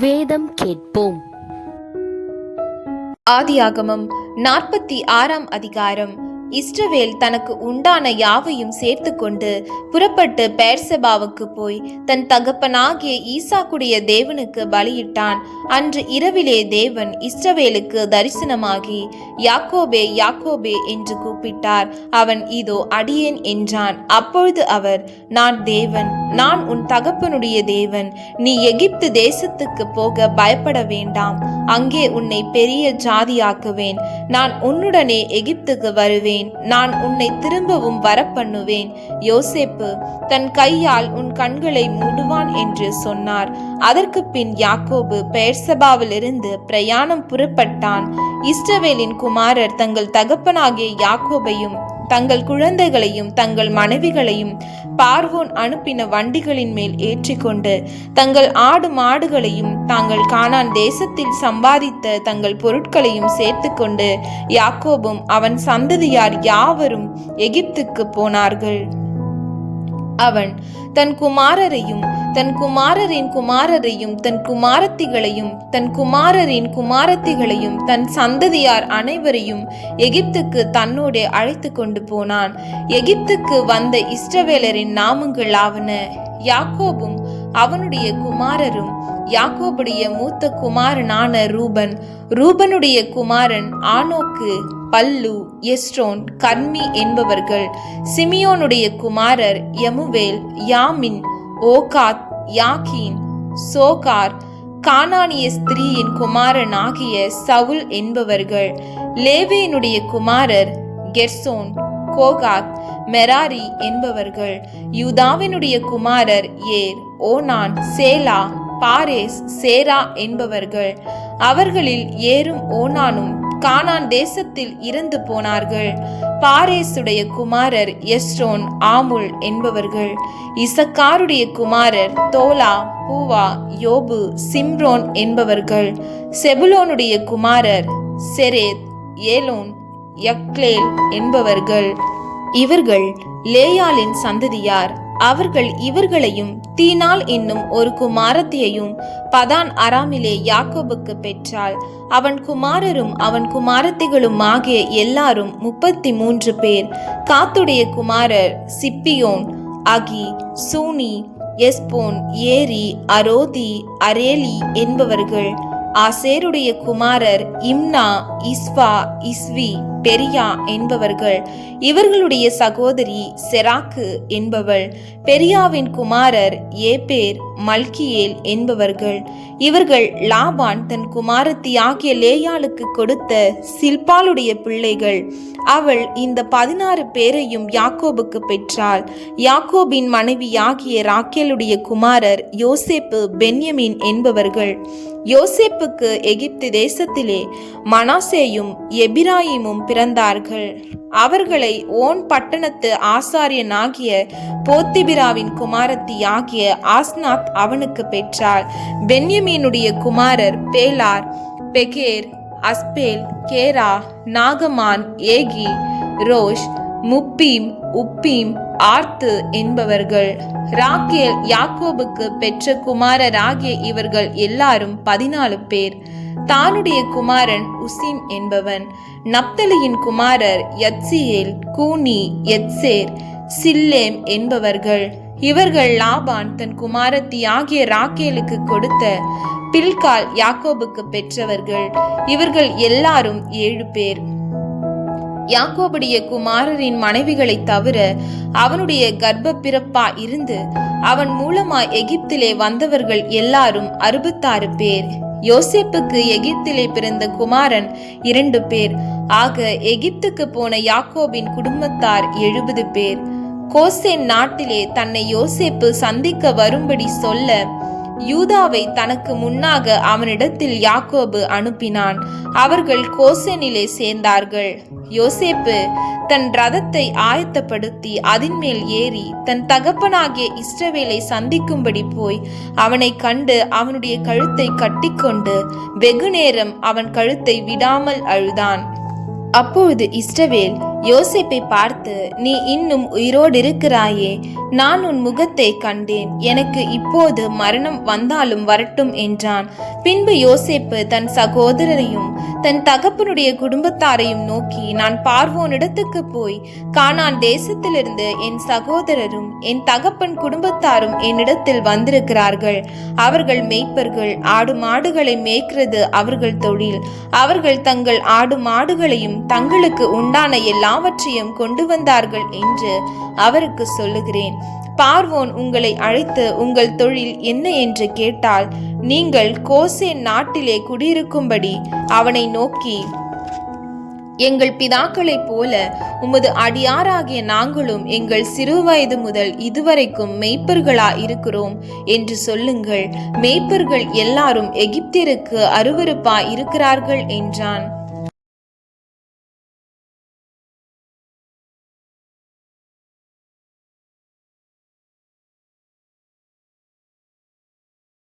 வேதம் கேட்போம். ஆதியாகமம் நாற்பத்தி ஆறாம் அதிகாரம். இஸ்ரவேல் தனக்கு உண்டான யாவையும் சேர்த்துக்கொண்டு புறப்பட்டு பெயர்செபாவுக்கு போய் தன் தகப்பனாகிய ஈசாக்குடைய தேவனுக்கு பலியிட்டான். அன்று இரவிலே தேவன் இஸ்ரவேலுக்கு தரிசனமாகி யாக்கோபே யாக்கோபே என்று கூப்பிட்டார். அவன் இதோ அடியேன் என்றான். அப்பொழுது அவர் நான் தேவன் நான் உன் தகப்பனுடைய தேவன். நீ எகிப்து தேசத்துக்கு போக பயப்பட வேண்டாம். அங்கே உன்னை பெரிய ஜாதியாக்குவேன். நான் உன்னுடனே எகிப்துக்கு வருவேன். நான் உன்னை திரும்பவும் வரப்பண்ணுவேன். யோசேப்பு தன் கையால் உன் கண்களை மூடுவான் என்று சொன்னார். அதற்கு பின் யாக்கோபு பெயர்சபாவிலிருந்து பிரயாணம் புறப்பட்டான். இஸ்ரவேலின் குமாரர் தங்கள் தகப்பனாகிய யாக்கோபையும் தங்கள் குழந்தைகளையும் தங்கள் மனைவிகளையும் பார்வோன் அனுப்பின வண்டிகளின் மேல் ஏற்றிக்கொண்டு தங்கள் ஆடு மாடுகளையும் தாங்கள் கானான் தேசத்தில் சம்பாதித்த தங்கள் பொருட்களையும் சேர்த்துக்கொண்டு யாக்கோபும் அவன் சந்ததியார் யாவரும் எகிப்துக்கு போனார்கள். அவன் தன் குமாரரையும் தன் குமாரரின் குமாரரையும் தன் குமாரத்திகளையும் தன் குமாரரின் குமாரத்திகளையும் தன் சந்ததியார் அனைவரையும் எகிப்துக்கு தன்னோடே அழைத்து கொண்டு போனான். எகிப்துக்கு வந்த இஸ்ரவேலரின் நாமங்கள் ஆவன. யாக்கோபும் அவனுடைய குமாரரும் யாக்கோபுடைய மூத்த குமாரனான ரூபன் ரூபனுடைய குமாரன் ஆனோ சாக்கு பல்லு எஸ்ரோன் கர்மி என்பவர்கள் சிமியோனுடைய குமாரர் யமுவேல் யாமின் ஓகாத் யாக்கீன் சோகார் கானானிய ஸ்திரீயின் குமாரன் ஆகிய சவுல் என்பவர்கள் லேவேனுடைய குமாரர் கெர்சோன் கோகாத் மெராரி என்பவர்கள் யூதாவினுடைய குமாரர் ஏர் ஓனான் சேலா பாரேஸ் சேரா என்பவர்கள் அவர்களில் ஏரும் ஓனானும் கானான் தேசத்தில் இறந்து போனார்கள். பாரேசுடைய குமாரர் எஸ்ரோன் ஆமுல் என்பவர்கள். இசக்காருடைய குமாரர் தோலா பூவா யோபு சிம்ரோன் என்பவர்கள். செபுலோனுடைய குமாரர் செரேத் ஏலோன் யக்லேல் என்பவர்கள். இவர்கள் லேயாலின் சந்ததியார். அவர்கள் இவர்களையும் தீனால் என்னும் ஒரு குமாரத்தியையும் பதான் அராமிலே யாக்கோபுக்கு பெற்றாள். அவன் குமாரரும் அவன் குமாரத்திகளும் ஆகிய எல்லாரும் முப்பத்தி மூன்று பேர். காத்துடைய குமாரர் சிப்பியோன் அகி சூனி எஸ்போன் ஏரி அரோதி அரேலி என்பவர்கள். ஆசேருடைய குமாரர் இம்னா இஸ்வா இஸ்வி. பெரியா என்பவர்கள். இவர்களுடைய சகோதரி செராக்கு என்பவள். பெரியாவின் குமாரர் ஏபேர் மல்கியேல் என்பவர்கள். இவர்கள் லாபான் தன் குமாரத்தி ஆகிய லேயாளுக்கு கொடுத்த சில்பாளுடைய பிள்ளைகள். அவள் இந்த பதினாறு பேரையும் யாக்கோபுக்கு பெற்றாள். யாக்கோபின் மனைவி ஆகிய ராக்கேலுடைய குமாரர் யோசேப்பு பென்யமின் என்பவர்கள். யோசேப்புக்கு எகிப்து தேசத்திலே மனாசேயும் எபிராயிமும் பிற இறந்தார்கள். அவர்களை ஓன் பட்டணத்து ஆசாரியனாகிய போத்திபிராவின் குமாரத்தி ஆகிய ஆஸ்நாத் அவனுக்கு பெற்றாள். பென்யமீனுடைய குமாரர் பேலார் பெகேர் அஸ்பேல் கேரா நாகமான் ஏகி ரோஷ் முப்பீம் உப்பீம் ஆர்த்து என்பவர்கள். ராக்கேல் யாக்கோபுக்கு பெற்ற குமாரராகிய இவர்கள் எல்லாரும் பதினாலு பேர். தானுடைய குமாரன் உசிம் என்பவன். நப்தலியின் குமாரர் யத்சியேல் கூனி எத்சேர் சில்லேம் என்பவர்கள். இவர்கள் லாபான் தன் குமாரத்தி ஆகிய ராக்கேலுக்கு கொடுத்த பில்கால் யாக்கோபுக்கு பெற்றவர்கள். இவர்கள் எல்லாரும் ஏழு பேர். யாக்கோபுடைய குமாரரின் மனைவிகளைத் தவிர அவனுடைய கர்ப்ப பிறப்பா இருந்து அவன் மூலமா எகிப்திலே வந்தவர்கள் எல்லாரும் அறுபத்தாறு பேர். யோசேப்புக்கு எகிப்திலே பிறந்த குமாரன் இரண்டு பேர். ஆக எகிப்துக்கு போன யாக்கோபின் குடும்பத்தார் எழுபது பேர். கோசேன் நாட்டிலே தன்னை யோசேப்பு சந்திக்க வரும்படி சொல்ல யூதாவை தனக்கு முன்னாக அவனிடத்தில் யாக்கோபு அனுப்பினான். அவர்கள் கோசேனிலே சேர்ந்தார்கள். யோசேப்பு தன் ரதத்தை ஆயத்தப்படுத்தி அதின் மேல் ஏறி தன் தகப்பனாகிய இஸ்ரவேலை சந்திக்கும்படி போய் அவனை கண்டு அவனுடைய கழுத்தை கட்டிக்கொண்டு வெகுநேரம் அவன் கழுத்தை விடாமல் அழுதான். அப்பொழுது இஸ்ரவேல் யோசிப்பை பார்த்து நீ இன்னும் உயிரோடு இருக்கிறாயே நான் உன் முகத்தை கண்டேன். எனக்கு இப்போது மரணம் வந்தாலும் வரட்டும் என்றான். பின்பு யோசிப்பு தன் சகோதரரையும் தன் தகப்பனுடைய குடும்பத்தாரையும் நோக்கி நான் பார்வோனிடத்துக்கு போய் கானான் தேசத்திலிருந்து என் சகோதரரும் என் தகப்பன் குடும்பத்தாரும் என்னிடத்தில் வந்திருக்கிறார்கள். அவர்கள் மேய்ப்பர்கள் ஆடு மாடுகளை மேய்க்கிறது அவர்கள் தொழில். அவர்கள் தங்கள் ஆடு மாடுகளையும் தங்களுக்கு உண்டான எல்லாவற்றையும் கொண்டு வந்தார்கள் என்று அவருக்கு சொல்லுகிறேன். பார்வோன் உங்களை அழைத்து உங்கள் தொழில் என்ன என்று கேட்டால் நீங்கள் கோசேன் நாட்டிலே குடியிருக்கும்படி அவனை நோக்கி எங்கள் பிதாக்களைப் போல உமது அடியாராகிய நாங்களும் எங்கள் சிறுவயது முதல் இதுவரைக்கும் மெய்ப்பர்களா இருக்கிறோம் என்று சொல்லுங்கள். மெய்ப்பர்கள் எல்லாரும் எகிப்திற்கு அருவருப்பா இருக்கிறார்கள் என்றான்.